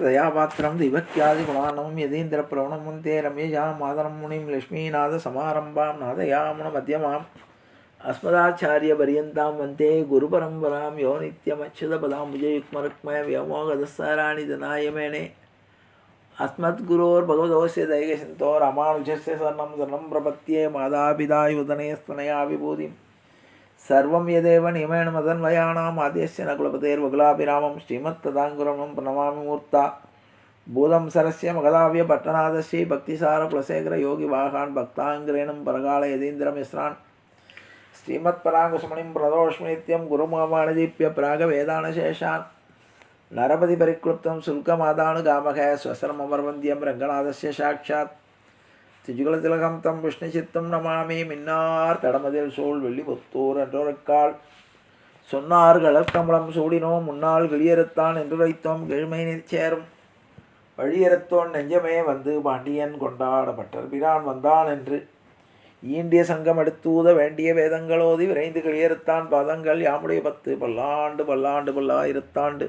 தயாபாத்திரம் திபக்யாதி குணானமும் யதீந்திர பிரவணமும் தே ரமேஷாம் மாதனம் முனிம் லக்ஷ்மிநாத சமாரம்பாம் நாதயாமுன மத்தியமாம் அஸ்மதாச்சாரிய பரியந்தாம் வந்தே குரு பரம்பராம் யோ நித்யம் அச்சுத பதாம் விஜயுக்மருக்ம வியமோகதசாராணி தனாயமேனே அஸ்மத்குரோர் பகவதோசிய தைகசிந்தோ ராமானுஜஸ்ய சரணம் சரணம் பிரபத்தியே மாதாபிதாயுதனே ஸ்தனயா சர்வம் யதேவ நிமேணமதன் வயானாம் ஆதேசன குலபதேர் வகுலாபிராமம் ஸ்ரீமத் ததாங்குரமம் பிரணமாமி மூர்த்தா பூதம் சரஸ்ய மகதாவிய பட்டநாத ஸ்ரீ பக்திசார குலசேகர யோகி வாகான் பக்தாங்கிரேணும் பரகால யதீந்திரம் இஸ்ரான் ஸ்ரீமத் பராங்குசுமணிம் பிரதோஷ்மித்யம் குருமாமானதீப்பிய பிராக வேதானசேஷான் நரபதி பரிக்ளுப்தம் சுல்கமாதானுகாமக ஸ்வசரமர்வந்தியம் ரங்கநாதஸ்ய சாட்சாத். திஜுகுலத்திலகம் தம் விஷ்ணு சித்தம் நமாமே மின்னார் தடமதில் சோழ் வெள்ளி புத்தூர் என்றொருக்கால். சொன்னார் கலக்கம்பளம் சூடினோம் முன்னால் கிளியறுத்தான் என்று வைத்தோம் கிழ்மை சேரும் வழியறுத்தோன் நெஞ்சமே வந்து பாண்டியன் கொண்டாடப்பட்டர் பிரான் வந்தான் என்று. ஈண்டிய சங்கம் எடுத்தூத வேண்டிய வேதங்களோதி விரைந்து கிளியறுத்தான் பாதங்கள் யாமுடைய பத்து பல்லாண்டு பல்லாண்டு பல்லாயிரத்தாண்டு.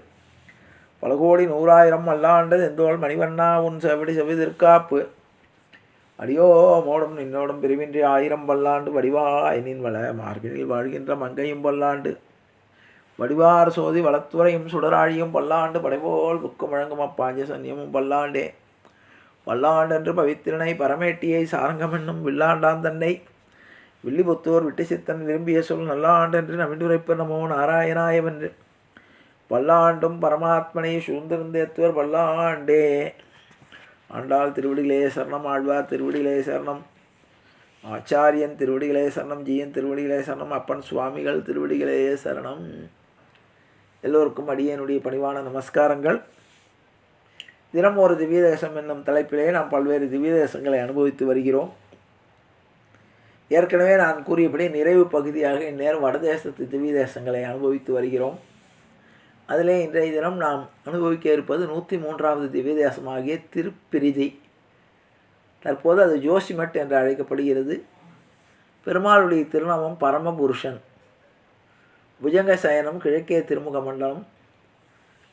பல கோடி நூறாயிரம் அல்லாண்டு செந்தோல் மணிவண்ணா உன் செவிடி செவிதிற்காப்பு. அடியோ மோடம் நின்னோடும் பிரிவின்றி ஆயிரம் பல்லாண்டு வடிவாய் நின்வள மார்பினில் வாழ்கின்ற மங்கையும் பல்லாண்டு. வடிவார் சோதி வளத்துறையும் சுடராழியும் பல்லாண்டு படைபோல் புக்கு முழங்கும் அப்பாஞ்ச சன்னியமும் பல்லாண்டே. பல்லாண்டென்று பவித்திரனை பரமேட்டியை சாரங்கம் என்னும் வில்லாண்டான் தன்னை. வில்லிபுத்தூர் விட்டு சித்தன் விரும்பிய சொல் நல்லாண்டென்று நமிண்டுரைப்ப நமோ நாராயணாயவென்று பல்லாண்டும் பரமாத்மனை சூழ்ந்திருந்தேத்துவர் பல்லாண்டே. ஆண்டாள் திருவடிகளே சரணம் ஆழ்வார் திருவடிகளே சரணம். ஆச்சாரியன் திருவடிகளே சரணம் ஜீயன் திருவடிகளே சரணம் அப்பன் சுவாமிகள் திருவடிகளே சரணம். எல்லோருக்கும் அடியனுடைய பணிவான நமஸ்காரங்கள். தினம் ஒரு திவ்ய தேசம் என்னும் தலைப்பிலே நாம் பல்வேறு திவ்ய தேசங்களை அனுபவித்து வருகிறோம். ஏற்கனவே நான் கூறியபடி நிறைவு பகுதியாக இந்நேரம் வடதேசத்து திவ்ய தேசங்களை அனுபவித்து வருகிறோம். அதிலே இன்றைய தினம் நாம் அனுபவிக்க இருப்பது நூற்றி மூன்றாவது திவ்யதேசமாகிய திருப்பிரிதி. தற்போது அது ஜோஷிமட் என்று அழைக்கப்படுகிறது. பெருமாளுடைய திருநாமம் பரமபுருஷன். புஜங்க சயனம் கிழக்கே திருமுக மண்டலம்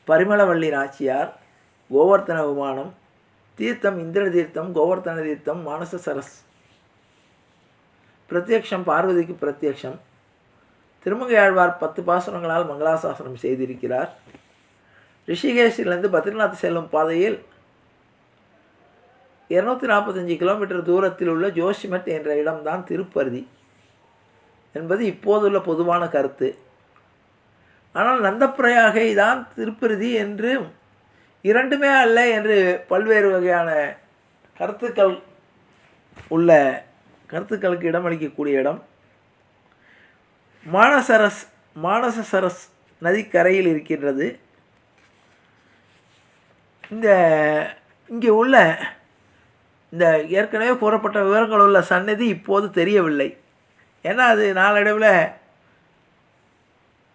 பரிமளவள்ளி நாச்சியார் கோவர்த்தன விமானம் தீர்த்தம் இந்திர தீர்த்தம் கோவர்த்தன தீர்த்தம் மானச சரஸ். பிரத்யக்ஷம் பார்வதிக்கு பிரத்யக்ஷம். திருமங்கையாழ்வார் பத்து பாசனங்களால் மங்களாசாசனம் செய்திருக்கிறார். ரிஷிகேஷிலிருந்து பத்ரிநாத் செல்லும் பாதையில் இருநூத்தி நாற்பத்தஞ்சு கிலோமீட்டர் தூரத்தில் உள்ள ஜோஷிமட் என்ற இடம்தான் திருப்பருதி என்பது இப்போதுள்ள பொதுவான கருத்து. ஆனால் நந்தப்பிரயாகை தான் திருப்பருதி என்று இரண்டுமே அல்ல என்று பல்வேறு வகையான கருத்துக்கள் உள்ள கருத்துக்களுக்கு இடமளிக்கக்கூடிய இடம். மானசரஸ் மானசரஸ் நதிக்கரையில் இருக்கின்றது. இந்த இங்கே உள்ள இந்த ஏற்கனவே கூறப்பட்ட விவரங்கள் உள்ள சன்னதி இப்போது தெரியவில்லை. ஏன்னா அது நாளடைவில்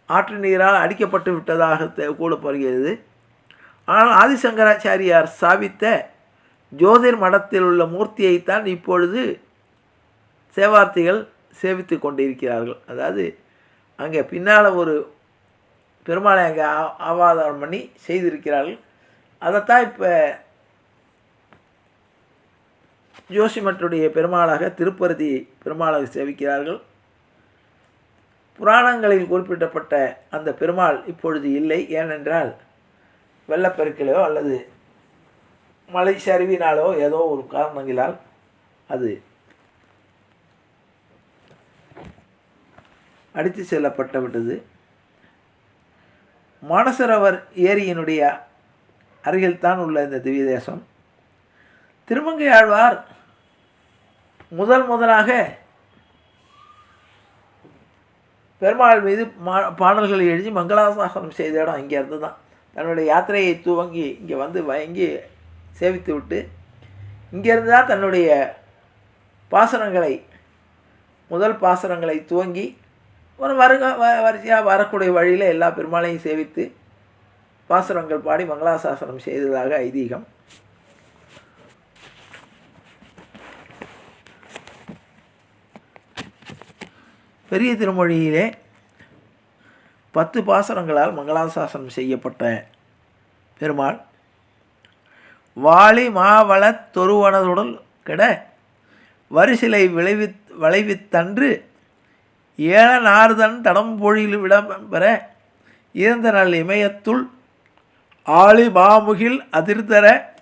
ஆற்று நீரால் அடிக்கப்பட்டு விட்டதாக கூறப்படுகிறது. ஆனால் ஆதிசங்கராச்சாரியார் ஸ்தாபித்த ஜோதிர் மடத்தில் உள்ள மூர்த்தியைத்தான் இப்பொழுது சேவார்த்திகள் சேவித்து கொண்டிருக்கிறார்கள். அதாவது அங்கே பின்னால் ஒரு பெருமாளை அங்கே ஆவாதாரம் பண்ணி செய்திருக்கிறார்கள். அதைத்தான் இப்போ ஜோசிமற்றுடைய பெருமாளாக திருப்பருதி பெருமாளாக சேவிக்கிறார்கள். புராணங்களில் குறிப்பிட்டப்பட்ட அந்த பெருமாள் இப்பொழுது இல்லை. ஏனென்றால் வெள்ளப்பெருக்கிலோ அல்லது மலை சரிவினாலோ ஏதோ ஒரு காரணங்களால் அது அடித்து செல்லப்பட்டு விட்டது மானசரவர் ஏரியினுடைய அருகில்தான் உள்ள இந்த திவ்ய தேசம். திருமங்கை ஆழ்வார் முதல் முதலாக பெருமாள் மீது மா பாடல்களை எழுதி மங்களாசாசனம் செய்த இடம் இங்கே இருந்து தான் தன்னுடைய யாத்திரையை துவங்கி இங்கே வந்து வயங்கி சேவித்து விட்டு இங்கேருந்து தான் தன்னுடைய பாசனங்களை முதல் பாசனங்களை துவங்கி ஒரு வருக வ வரிசையாக வரக்கூடிய வழியில் எல்லா பெருமாளையும் சேவித்து பாசுரங்கள் பாடி மங்களாசாசனம் செய்ததாக ஐதீகம். பெரிய திருமொழியிலே பத்து பாசுரங்களால் மங்களாசாசனம் செய்யப்பட்ட பெருமாள் வாளி மாவளத் தொருவனதுடன் கிட வரிசிலை விளைவி வளைவித்தன்று ஏழ நார்தன் தடம்பொழில் விடம்பெற இருந்த நல் இமயத்துள் ஆளி மாமுகில் அதிர்தர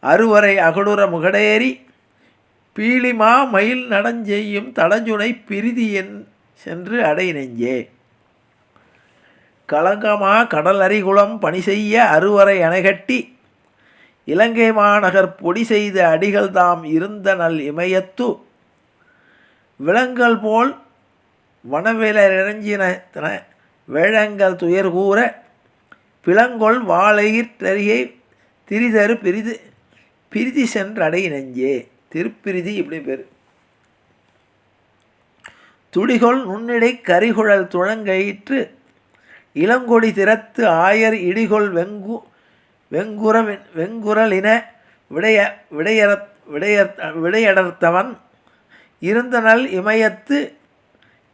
அறுவரை அகடுற முகடேறி பீலிமா மயில் நடஞ்செய்யும் தடஞ்சுனை பிரிதி என் சென்று அடை நெஞ்சே. கலங்கமா கடல் அரிகுளம் பணி செய்ய அறுவரை அணைகட்டி இலங்கை மாநகர் பொடி செய்த அடிகள் தாம் இருந்த நல் இமயத்து விலங்கல் போல் வனவிலறிஞ்சின வேழங்கள் துயர் கூற பிளங்கொள் வாழையிற்றறியை திரிதரு பிரிது பிரிதி சென்றடை நெஞ்சே. திருப்பிரிதி இப்படி பேர். துடிகொள் நுண்ணிடை கரிகுழல் துழங்கயிற்று இளங்கொடி திறத்து ஆயர் இடிகொள் வெங்கு வெங்குர வெங்குரலின விடைய விடையற விடைய விடையடர்த்தவன் இருந்தனல் இமயத்து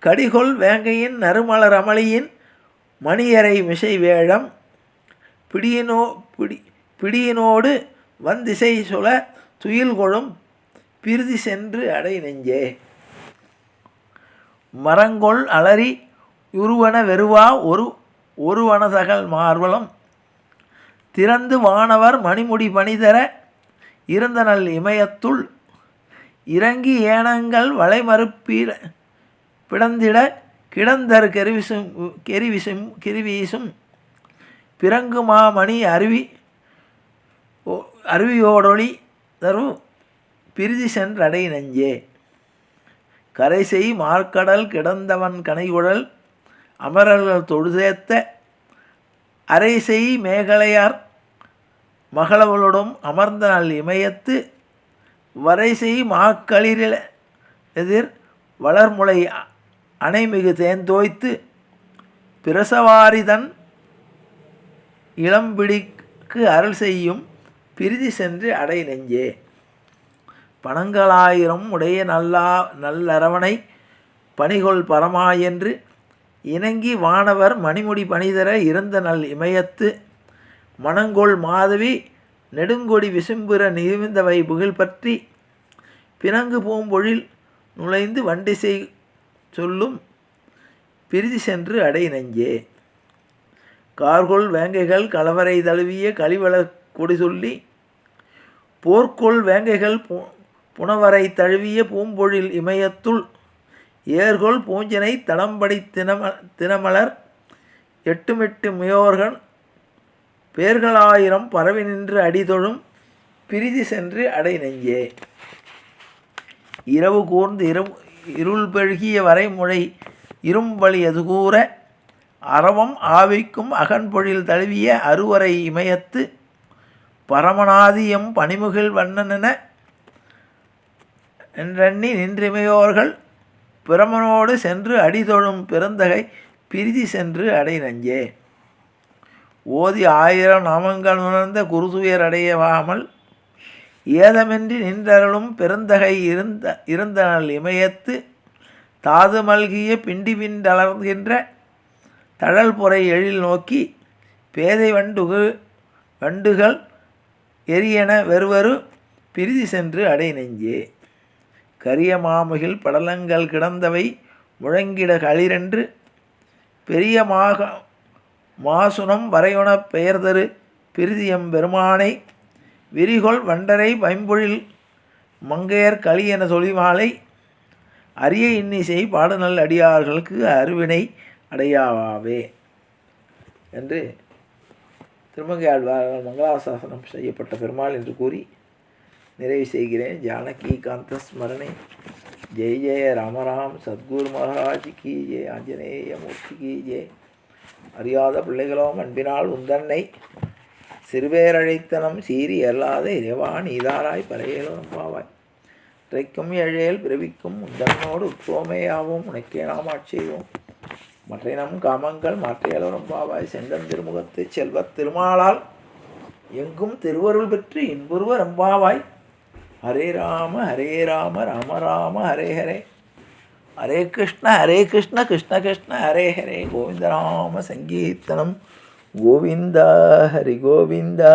கடிகொள் வேங்கையின் நறுமலர் அமளியின் மணியறை மிசை வேழம் பிடியினோ பிடி பிடியினோடு வந்திசை சுல துயில் கொழும் பிரிதி சென்று அடை நெஞ்சே. மரங்கொள் அலறி உருவன வெறுவா ஒரு ஒருவனதகல் மார்வலம். திறந்து வானவர் மணிமுடி பணிதர இருந்த நல் இமயத்துள். இறங்கி ஏனங்கள் வளைமறுப்பீர பிளந்திட கிடந்தர் கெருவிசும் கெரிவிசும் கிருவீசும். பிறங்குமாமணி அருவி அருவியோடொளி தரும் பிரிதி சென்றடை நெஞ்சே. கரை செய் மார்க்கடல் கிடந்தவன் கனைகுழல் அமரர்கள் தொழுதேத்த அரை செய் மேகலையார் மகளவளுடன் அமர்ந்த நாள் இமயத்து வரை செய் மாக்களிரில் எதிர் வளர்முளை அணைமிகு தேந்தோய்த்து பிரசவாரிதன் இளம்பிடிக்கு அருள் செய்யும் பிரிதி சென்று அடை நெஞ்சே. பணங்களாயிரம் உடைய நல்லா நல்லரவனை பணிகொள் பரமா என்று இணங்கி வானவர் மணிமுடி பணிதர இருந்த நல் இமயத்து மணங்கொள் மாதவி நெடுங்கொடி விசும்புற நிமிந்தவை புகழ் பற்றி பிணங்கு பூம்பொழில் நுழைந்து வண்டிசை சொல்லும் பிரிதி சென்று அடை நெஞ்சே. கார்கொள் வேங்கைகள் கலவரை தழுவிய கழிவள கொடி சொல்லி போர்க்கொள் வேங்கைகள் புனவரை தழுவிய பூம்பொழில் இமயத்துள் ஏர்கொள் பூஞ்சனை தடம்படி தினம தினமலர் எட்டுமெட்டு முயோர்கள் பேர்களாயிரம் பரவி நின்று அடிதொழும் பிரிதி சென்று அடை நெஞ்சே. இரவு கூர்ந்து இரவு இருள் பெழுகிய வரைமுறை இரும்பலி அது கூற அறவம் ஆவிக்கும் அகன்பொழில் தழுவிய அறுவரை இமயத்து பரமநாதியம் பனிமுகில் வண்ணனென என்றெண்ணி நின்றிமையோர்கள் பிரமனோடு சென்று அடிதொழும் பெருந்தகை பிரிதி சென்று அடை நஞ்சே. ஓதி ஆயிரம் நாமங்கள் உணர்ந்த குருதுயர் அடையவாமல் ஏதமின்றி நின்றருளும் பெருந்தகை இருந்த இருந்தனல் இமயத்து தாது மல்கிய பிண்டி பிண்டளர்கின்ற தழல் எழில் நோக்கி பேதை வண்டுகு வண்டுகள் எரியென வெறுவரு பிரிதி சென்று அடை நெஞ்சே. கரிய மாமுகில் படலங்கள் கிடந்தவை முழங்கிட களிரென்று பெரிய மாக மாசுனம் வரையுணப் பெயர்தரு பிரிதியம் பெருமானை விரிகொள் வண்டரை பைம்பொழில் மங்கையர் களி என சொலிமாலை அரிய இன்னிசை பாடுநல் அடியார்களுக்கு அருவினை அடையாவே என்று திருமங்கையாழ்வார்கள் மங்களாசாசனம் செய்யப்பட்ட பெருமாள் என்று கூறி நிறைவு செய்கிறேன். ஜானகி காந்த ஸ்மரணை. ஜெய ஜெய ராமராம். சத்குரு மகாராஜ் கி ஜே. ஆஞ்சநேய மூர்த்தி கி ஜே. அறியாத பிள்ளைகளோ அன்பினால் உந்தன்னை சிறுவேரழைத்தனம் சீரி அல்லாத இறைவா நீதாராய் பறையலோ இறைக்கும் எழேல் பிறவிக்கும் உந்தனோடு உட்போமேயாவும் உனக்கே நாம் ஆட்சியோம் மற்ற நம் காமங்கள் மாற்றியலோ நம்பாவாய் செந்தன் திருமுகத்து செல்வத் திருமாலால் எங்கும் திருவருள் பெற்று இன்புருவ ரம்பாவாய் ஹரே ராம ஹரே ராம ராம ராம ஹரே ஹரே. ஹரே கிருஷ்ண ஹரே கிருஷ்ண கிருஷ்ண கிருஷ்ண ஹரே ஹரே. கோவிந்தராம சங்கீர்த்தனம் கோவிந்தா ஹரி கோவிந்தா.